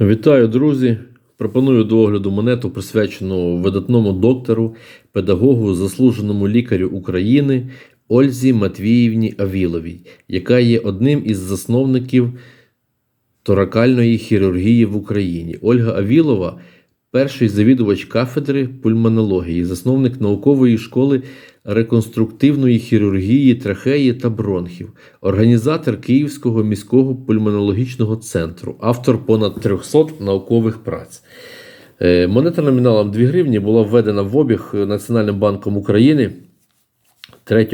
Вітаю, друзі! Пропоную до огляду монету, присвячену видатному доктору, педагогу, заслуженому лікарю України Ользі Матвіївні Авіловій, яка є одним із засновників торакальної хірургії в Україні. Ольга Авілова перший завідувач кафедри пульмонології, засновник наукової школи реконструктивної хірургії трахеї та бронхів, організатор Київського міського пульмонологічного центру, автор понад 300 наукових праць. Е, Монета номіналом 2 гривні була введена в обіг Національним банком України 3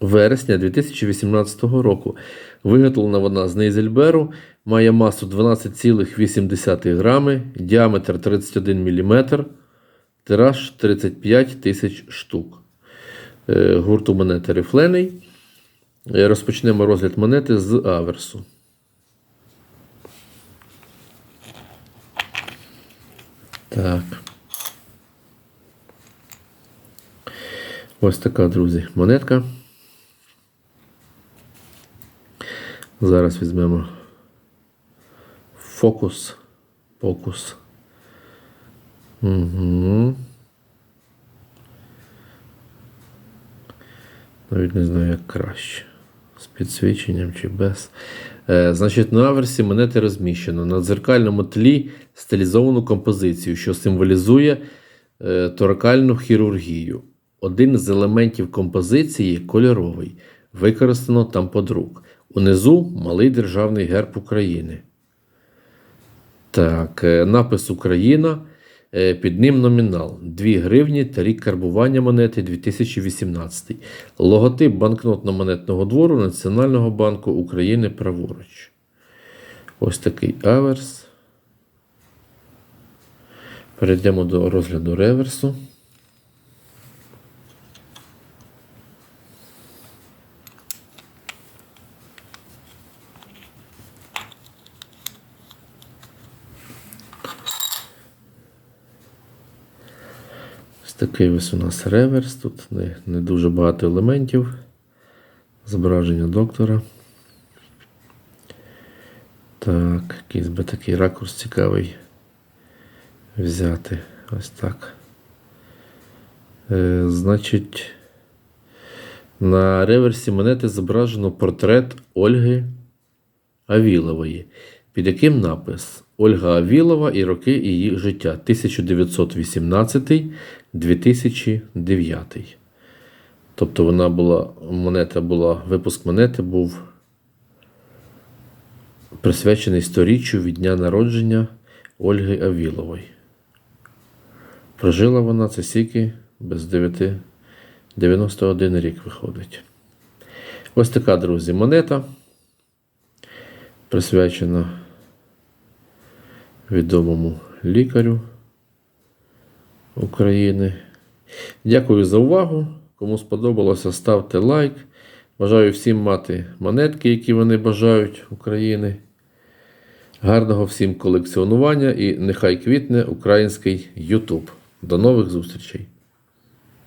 вересня 2018 року. Виготовлена вона з Нейзельберу, має масу 12,8 грами, діаметр 31 мм, тираж 35 тисяч штук. Е, Гурт у монети рифлений. Е, Розпочнемо розгляд монети з аверсу. Так. Ось така, друзі, монетка. Зараз візьмемо фокус. Фокус. Угу. Навіть не знаю, як краще. З підсвіченням чи без. Е, значить, на аверсі монети розміщено на дзеркальному тлі стилізовану композицію, що символізує е, торакальну хірургію. Один з елементів композиції кольоровий. Використано там подрук. Унизу малий державний герб України. Так, е, напис Україна. Е, Під ним номінал 2 гривні та рік карбування монети 2018. Логотип банкнотно-монетного двору Національного банку України праворуч. Ось такий аверс. Перейдемо до розгляду реверсу. Ось такий ось у нас реверс. Тут не, не дуже багато елементів. Зображення доктора. Так, якийсь би такий ракурс цікавий взяти. Ось так. Е, значить, на реверсі монети зображено портрет Ольги Авілової, під яким напис Ольга Авілова і роки її життя 1918-2009. Тобто вона була, монета була, випуск монети був присвячений сторіччю від дня народження Ольги Авілової. Прожила вона це сіки без 9, 91 рік виходить. Ось така, друзі, монета присвячена відомому лікарю України. Дякую за увагу. Кому сподобалося, ставте лайк. Бажаю всім мати монетки, які вони бажають України. Гарного всім колекціонування і нехай квітне український YouTube. До нових зустрічей!